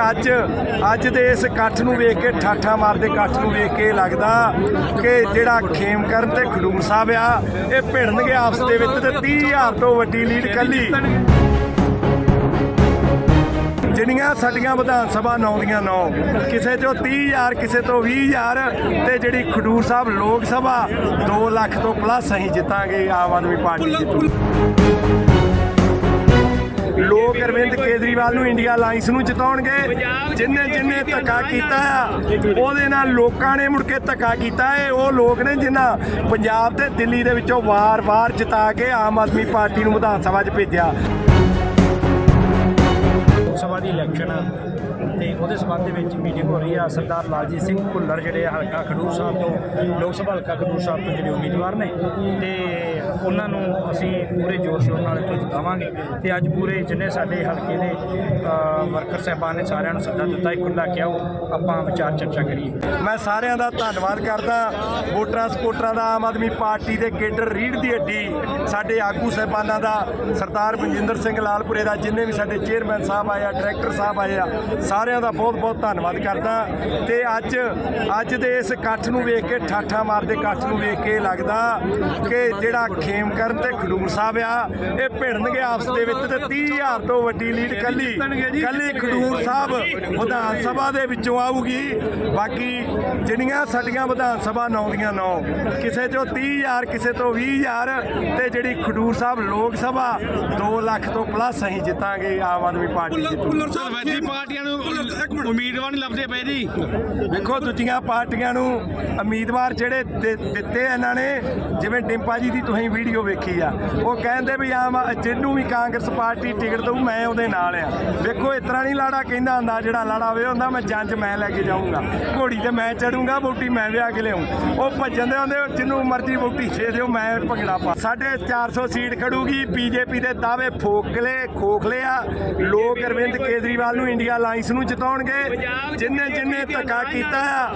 ਅੱਜ ਅੱਜ ਦੇ ਇਸ ਇਕੱਠ ਨੂੰ ਵੇਖ ਕੇ, ਠਾਠਾ ਮਾਰਦੇ ਇਕੱਠ ਨੂੰ ਵੇਖ ਕੇ ਲੱਗਦਾ ਕਿ ਜਿਹੜਾ ਖੇਮਕਰਨ ਤੇ ਖਡੂਰ ਸਾਹਿਬ ਆ, ਇਹ ਭਿੜਨਗੇ ਆਪਸ ਦੇ ਵਿੱਚ ਤੇ 30000 ਤੋਂ ਵੱਡੀ ਲੀਡ ਕੱਲੀ। ਜਿਹੜੀਆਂ ਸਾਡੀਆਂ ਵਿਧਾਨ ਸਭਾ ਨੌ ਦੀਆਂ ਨੌ, ਕਿਸੇ ਚੋਂ 30000 ਕਿਸੇ ਤੋਂ 20000 ਤੇ ਜਿਹੜੀ ਖਡੂਰ ਸਾਹਿਬ ਲੋਕ ਸਭਾ 2 ਲੱਖ ਤੋਂ ਪਲੱਸ ਅਸੀਂ ਜਿੱਤਾਂਗੇ ਆਮ ਆਦਮੀ ਪਾਰਟੀ ਜਿੱਤੂ ਕੇਜਰੀਵਾਲ ਨੂੰ ਇੰਡੀਆ ਅਲਾਈਅੰਸ ਨੂੰ ਜਿਤਾਉਣਗੇ। ਜਿੰਨੇ ਜਿੰਨੇ ਧੱਕਾ ਕੀਤਾ ਆ, ਉਹਦੇ ਨਾਲ ਲੋਕਾਂ ਨੇ ਮੁੜ ਕੇ ਧੱਕਾ ਕੀਤਾ ਏ। ਉਹ ਲੋਕ ਨੇ ਜਿਨ੍ਹਾਂ ਪੰਜਾਬ ਤੇ ਦਿੱਲੀ ਦੇ ਵਿੱਚੋਂ ਵਾਰ-ਵਾਰ ਜਿਤਾ ਕੇ ਆਮ ਆਦਮੀ ਪਾਰਟੀ ਨੂੰ ਵਿਧਾਨ ਸਭਾ 'ਚ ਭੇਜਿਆ। ਲੋਕ ਸਭਾ ਦੀ ਇਲੈਕਸ਼ਨ ਤੇ ਉਹਦੇ ਸਬੰਧ ਦੇ ਵਿੱਚ ਮੀਟਿੰਗ ਹੋ ਰਹੀ ਆ। ਸਰਦਾਰ ਲਾਲਜੀਤ ਸਿੰਘ ਭੁੱਲਰ ਜਿਹੜੇ ਹਲਕਾ ਖਡੂਰ ਸਾਹਿਬ ਤੋਂ, ਲੋਕ ਸਭਾ ਹਲਕਾ ਖਡੂਰ ਸਾਹਿਬ ਤੋਂ ਜਿਹੜੇ ਉਮੀਦਵਾਰ ਨੇ, ਤੇ ਉਹਨਾਂ ਨੂੰ ਅਸੀਂ ਪੂਰੇ ਜੋਰ ਸ਼ੋਰ ਨਾਲ ਇੱਥੋਂ ਜਿਤਾਵਾਂਗੇ। ਤੇ ਅੱਜ ਪੂਰੇ ਜਿੰਨੇ ਸਾਡੇ ਹਲਕੇ ਦੇ ਵਰਕਰ ਸਾਹਿਬਾਨ ਨੇ ਸਾਰਿਆਂ ਨੂੰ ਸੱਦਾ ਦਿੱਤਾ ਹੈ ਖੁੱਲਾ ਕਿ ਆਪਾਂ ਵਿਚਾਰ ਚਰਚਾ ਕਰੀਏ। ਮੈਂ ਸਾਰਿਆਂ ਦਾ ਧੰਨਵਾਦ ਕਰਦਾ। ਵੋਟਰਾਂ ਸਪੋਰਟਰਾਂ ਦਾ ਆਮ ਆਦਮੀ ਪਾਰਟੀ ਦੇ ਕੇਡਰ ਰੀੜ ਦੀ ਅੱਡੀ ਸਾਡੇ ਆਗੂ ਸਹਿਬਾਨਾਂ ਦਾ, ਸਰਦਾਰ ਬਲਜਿੰਦਰ ਸਿੰਘ ਲਾਲਪੁਰੇ ਦਾ, ਜਿੰਨੇ ਵੀ ਸਾਡੇ ਚੇਅਰਮੈਨ ਸਾਹਿਬ ਆਏ ਆ, ਡਾਇਰੈਕਟਰ ਸਾਹਿਬ ਆਏ ਆ, ਸਾਰਿਆਂ ਦਾ ਬਹੁਤ ਬਹੁਤ ਧੰਨਵਾਦ ਕਰਦਾ। ਤੇ ਅੱਜ ਅੱਜ ਦੇ ਇਸ ਇਕੱਠ ਨੂੰ ਵੇਖ ਕੇ ਠਾਠਾ ਮਾਰਦੇ ਇਕੱਠ ਨੂੰ ਵੇਖ ਕੇ ਲੱਗਦਾ ਕਿ ਜਿਹੜਾ ਖੇਮਕਰਨ ਤੇ ਖਡੂਰ ਸਾਹਿਬ ਆ। ਇਹ ਭਿੜਨਗੇ ਆਪਸ ਦੇ ਵਿੱਚ ਤੇ 30000 ਤੋਂ ਵੱਡੀ ਲੀਡ ਕੱਲੀ। ਕੱਲੀ ਖਡੂਰ ਸਾਹਿਬ ਵਿਧਾਨ ਸਭਾ ਦੇ ਵਿੱਚੋਂ ਆਊਗੀ। ਬਾਕੀ ਜਿਹੜੀਆਂ ਸਾਡੀਆਂ ਵਿਧਾਨ ਸਭਾ ਨੌ ਦੀਆਂ ਨੌ। ਕਿਸੇ ਚੋਂ 30000 ਕਿਸੇ ਤੋਂ 20000 ਤੇ ਜਿਹੜੀ ਖਡੂਰ ਸਾਹਿਬ ਲੋਕ ਸਭਾ 2 ਲੱਖ ਤੋਂ ਪਲੱਸ ਅਸੀਂ ਜਿੱਤਾਂਗੇ ਆਮ ਆਦਮੀ ਪਾਰਟੀ ਜਿੱਤੂ ਸਰਵੈਤੀ ਪਾਰਟੀਆਂ ਨੂੰ ਉਮੀਦਵਾਰ ਨਹੀਂ ਲੱਭਦੇ ਪਏ ਜੀ। ਵੇਖੋ ਦੂਜੀਆਂ ਪਾਰਟੀਆਂ ਨੂੰ ਉਮੀਦਵਾਰ ਜਿਹੜੇ ਦਿ- ਦਿੱਤੇ ਇਹਨਾਂ ਨੇ ਜਿਵੇਂ ਡਿੰਪਾ ਜੀ ਦੀ ਤੁਸੀਂ ਵੀਡੀਓ ਵੇਖੀ ਆ ਉਹ ਕਹਿੰਦੇ ਵੀ ਆਮ ਜਿਹਨੂੰ ਵੀ ਕਾਂਗਰਸ ਪਾਰਟੀ ਟਿਕਟ ਦਊ ਮੈਂ ਉਹਦੇ ਨਾਲ ਆ। ਵੇਖੋ ਇਸ ਤਰ੍ਹਾਂ ਨਹੀਂ ਲਾੜਾ ਕਹਿੰਦਾ ਹੁੰਦਾ ਜਿਹੜਾ ਲਾੜਾ ਵੇ ਹੁੰਦਾ ਮੈਂ ਜੰਜ ਮੈਂ ਲੈ ਕੇ ਜਾਊਂਗਾ। ਘੋੜੀ ਤੇ ਮੈਂ ਚੜੂੰਗਾ ਬੋਟੀ ਮੈਂ ਵਿਆਹ ਕੇ ਲਿਆਉਂ ਉਹ ਭੱਜਣ ਦੇ ਹੁੰਦੇ ਜਿੰਨੂੰ ਮਰਜ਼ੀ ਬੋਟੀ ਛੇ ਦਿਓ ਮੈਂ ਭੰਗੜਾ ਪਾ। ਸਾਡੇ 400 ਸੀਟ ਖੜੂਗੀ ਬੀਜੇਪੀ ਦੇ ਦਾਅਵੇ ਫੋਕਲੇ ਖੋਖਲੇ ਆ। ਲੋਕ ਅਰਵਿੰਦ ਕੇਜਰੀਵਾਲ ਨੂੰ ਇੰਡੀਆ ਅਲਾਈਅੰਸ ਨੂੰ ਜਿਤਾਉਣਗੇ ਜਿੰਨੇ ਜਿੰਨੇ ਧੱਕਾ ਕੀਤਾ ਆ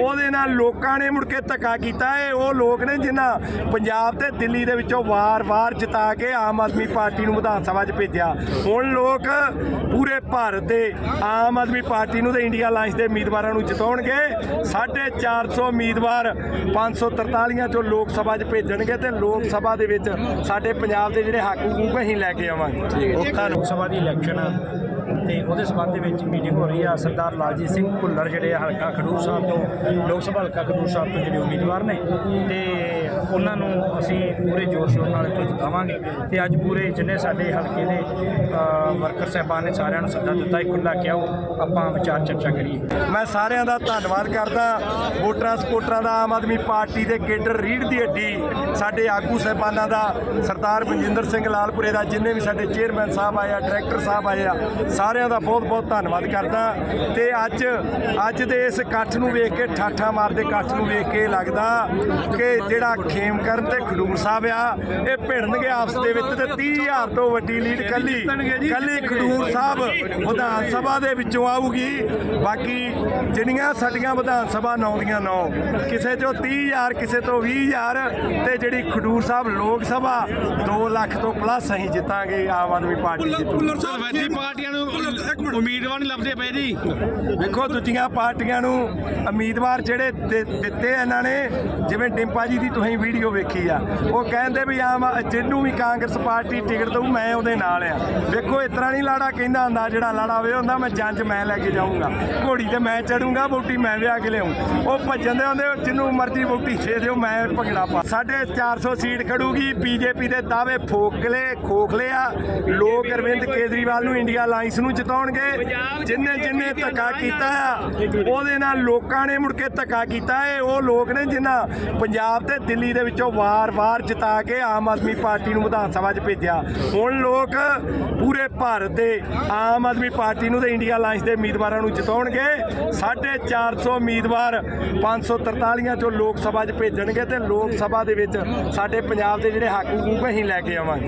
ਉਹਦੇ ਨਾਲ ਲੋਕਾਂ ਨੇ ਮੁੜ ਕੇ ਧੱਕਾ ਕੀਤਾ ਏ। ਉਹ ਲੋਕ ਨੇ ਜਿਨ੍ਹਾਂ ਪੰਜਾਬ ਤੇ ਦਿੱਲੀ ਦੇ ਵਿੱਚੋਂ ਵਾਰ-ਵਾਰ ਜਿਤਾ ਕੇ ਆਮ ਆਦਮੀ ਪਾਰਟੀ ਨੂੰ ਵਿਧਾਨ ਸਭਾ 'ਚ ਭੇਜਿਆ। ਹੁਣ ਲੋਕ ਪੂਰੇ ਭਾਰਤ ਦੇ ਆਮ ਆਦਮੀ ਪਾਰਟੀ ਨੂੰ ਤੇ ਇੰਡੀਆ ਅਲਾਈਅੰਸ ਦੇ ਉਮੀਦਵਾਰਾਂ ਨੂੰ ਜਿਤਾਉਣਗੇ। 450 ਉਮੀਦਵਾਰ 543 ਚੋਂ ਲੋਕ ਸਭਾ 'ਚ ਭੇਜਣਗੇ ਤੇ ਲੋਕ ਸਭਾ ਦੇ ਵਿੱਚ ਸਾਡੇ ਪੰਜਾਬ ਦੇ ਜਿਹੜੇ ਹੱਕ ਹਕੂਕ ਅਸੀਂ ਲੈ ਕੇ ਆਵਾਂਗੇ। ਲੋਕ ਸਭਾ ਦੀ ਇਲੈਕਸ਼ਨ ਤੇ ਉਹਦੇ ਸਬੰਧ ਦੇ ਵਿੱਚ ਮੀਟਿੰਗ ਹੋ ਰਹੀ ਆ। ਸਰਦਾਰ ਲਾਲਜੀਤ ਸਿੰਘ ਭੁੱਲਰ ਜਿਹੜੇ ਆ, ਹਲਕਾ ਖਡੂਰ ਸਾਹਿਬ ਤੋਂ, ਲੋਕ ਸਭਾ ਹਲਕਾ ਖਡੂਰ ਸਾਹਿਬ ਤੋਂ ਜਿਹੜੇ ਉਮੀਦਵਾਰ ਨੇ, ਤੇ ਉਹਨਾਂ ਨੂੰ ਅਸੀਂ ਪੂਰੇ ਜੋਰ ਸ਼ੋਰ ਨਾਲ ਇੱਥੋਂ ਜਿਤਾਵਾਂਗੇ। ਤੇ ਅੱਜ ਪੂਰੇ ਜਿੰਨੇ ਸਾਡੇ ਹਲਕੇ ਦੇ ਵਰਕਰ ਸਾਹਿਬਾਨ ਨੇ ਸਾਰਿਆਂ ਨੂੰ ਸੱਦਾ ਦਿੱਤਾ ਹੈ ਖੁੱਲਾ ਆਪਾਂ ਵਿਚਾਰ ਚਰਚਾ ਕਰੀਏ। ਮੈਂ ਸਾਰਿਆਂ ਦਾ ਧੰਨਵਾਦ ਕਰਦਾ। ਵੋਟਰਾਂ ਸਪੋਰਟਰਾਂ ਦਾ ਆਮ ਆਦਮੀ ਪਾਰਟੀ ਦੇ ਕੇਡਰ ਰੀੜ ਦੀ ਹੱਡੀ, ਸਾਡੇ ਆਗੂ ਸਹਿਬਾਨਾਂ ਦਾ, ਸਰਦਾਰ ਬਲਜਿੰਦਰ ਸਿੰਘ ਲਾਲਪੁਰੇ ਦਾ, ਜਿੰਨੇ ਵੀ ਸਾਡੇ ਚੇਅਰਮੈਨ ਸਾਹਿਬ ਆਏ ਆ, ਡਾਇਰੈਕਟਰ ਸਾਹਿਬ ਆਏ ਆ ਸਾਰਿਆਂ ਦਾ ਬਹੁਤ ਬਹੁਤ ਧੰਨਵਾਦ ਕਰਦਾ ਤੇ ਅੱਜ ਅੱਜ ਦੇ ਇਸ ਇਕੱਠ ਨੂੰ ਵੇਖ ਕੇ ਠਾਠਾ ਮਾਰਦੇ ਇਕੱਠ ਨੂੰ ਵੇਖ ਕੇ ਲੱਗਦਾ ਕਿ ਜਿਹੜਾ ਖੇਮਕਰਨ ਤੇ ਖਡੂਰ ਸਾਹਿਬ ਆ ਇਹ ਭਿੜਨਗੇ ਆਪਸ ਦੇ ਵਿੱਚ ਤੇ 30000 ਤੋਂ ਵੱਡੀ ਲੀਡ ਕੱਲੀ ਕੱਲੀ ਖਡੂਰ ਸਾਹਿਬ ਵਿਧਾਨ ਸਭਾ ਦੇ ਵਿੱਚੋਂ ਆਊਗੀ। ਬਾਕੀ ਜਿਹੜੀਆਂ ਸਾਡੀਆਂ ਵਿਧਾਨ ਸਭਾ ਨੌ ਦੀਆਂ ਨੌ ਕਿਸੇ ਚੋਂ 30000 ਕਿਸੇ ਤੋਂ 20000 ਤੇ ਜਿਹੜੀ ਖਡੂਰ ਸਾਹਿਬ ਲੋਕ ਸਭਾ 2 ਲੱਖ ਤੋਂ ਪਲੱਸ ਅਸੀਂ ਜਿੱਤਾਂਗੇ ਆਮ ਆਦਮੀ ਪਾਰਟੀ ਜਿੱਤੂ ਪਾਰਟੀਆਂ ਨੂੰ ਉਮੀਦਵਾਰ ਨਹੀਂ ਲੱਭਦੇ ਪਏ ਜੀ। ਵੇਖੋ ਦੂਜੀਆਂ ਪਾਰਟੀਆਂ ਨੂੰ ਉਮੀਦਵਾਰ ਜਿਹੜੇ ਦਿ- ਦਿੱਤੇ ਇਹਨਾਂ ਨੇ, ਜਿਵੇਂ ਡਿੰਪਾ ਜੀ ਦੀ ਤੁਸੀਂ ਵੀਡੀਓ ਵੇਖੀ ਆ, ਉਹ ਕਹਿੰਦੇ ਵੀ ਆਮ ਜਿਹਨੂੰ ਵੀ ਕਾਂਗਰਸ ਪਾਰਟੀ ਟਿਕਟ ਦਊ, ਮੈਂ ਉਹਦੇ ਨਾਲ ਆ। ਵੇਖੋ ਇਸ ਤਰ੍ਹਾਂ ਨਹੀਂ ਲਾੜਾ ਕਹਿੰਦਾ ਹੁੰਦਾ, ਜਿਹੜਾ ਲਾੜਾ ਵੇ ਹੁੰਦਾ ਮੈਂ ਜੰਜ ਮੈਂ ਲੈ ਕੇ ਜਾਊਂਗਾ। ਘੋੜੀ ਤੇ ਮੈਂ ਚੜੂੰਗਾ ਬੋਟੀ ਮੈਂ ਵਿਆਹ ਕੇ ਲਿਆਉਂ ਉਹ ਭੱਜਣ ਦੇ ਹੁੰਦੇ ਜਿਹਨੂੰ ਮਰਜ਼ੀ ਬੋਟੀ ਛੇ ਦਿਓ, ਮੈਂ ਭੰਗੜਾ ਪਾ। ਸਾਡੇ 400 ਸੀਟ ਖੜੂਗੀ, ਬੀਜੇਪੀ ਦੇ ਦਾਅਵੇ ਫੋਕਲੇ, ਖੋਖਲੇ ਆ। ਲੋਕ ਅਰਵਿੰਦ ਕੇਜਰੀਵਾਲ ਨੂੰ ਇੰਡੀਆ ਅਲਾਈਅੰਸ ਨੂੰ ਜਿਤਾਉਣਗੇ ਜਿੰਨੇ ਜਿੰਨੇ ਧੱਕਾ ਕੀਤਾ ਆ ਉਹਦੇ ਨਾਲ ਲੋਕਾਂ ਨੇ ਮੁੜ ਕੇ ਧੱਕਾ ਕੀਤਾ ਏ। ਉਹ ਲੋਕ ਨੇ ਜਿਨ੍ਹਾਂ ਪੰਜਾਬ ਤੇ ਦਿੱਲੀ ਦੇ ਵਿੱਚੋਂ ਵਾਰ-ਵਾਰ ਜਿਤਾ ਕੇ ਆਮ ਆਦਮੀ ਪਾਰਟੀ ਨੂੰ ਵਿਧਾਨ ਸਭਾ 'ਚ ਭੇਜਿਆ। ਹੁਣ ਲੋਕ ਪੂਰੇ ਭਾਰਤ ਦੇ ਆਮ ਆਦਮੀ ਪਾਰਟੀ ਨੂੰ ਤੇ ਇੰਡੀਆ ਅਲਾਈਅੰਸ ਦੇ ਉਮੀਦਵਾਰਾਂ ਨੂੰ ਜਿਤਾਉਣਗੇ। 450 ਉਮੀਦਵਾਰ 543 ਚੋਂ ਲੋਕ ਸਭਾ 'ਚ ਭੇਜਣਗੇ ਤੇ ਲੋਕ ਸਭਾ ਦੇ ਵਿੱਚ ਸਾਡੇ ਪੰਜਾਬ ਦੇ ਜਿਹੜੇ ਹੱਕ ਹਕੂਕ ਅਸੀਂ ਲੈ ਕੇ ਆਵਾਂਗੇ।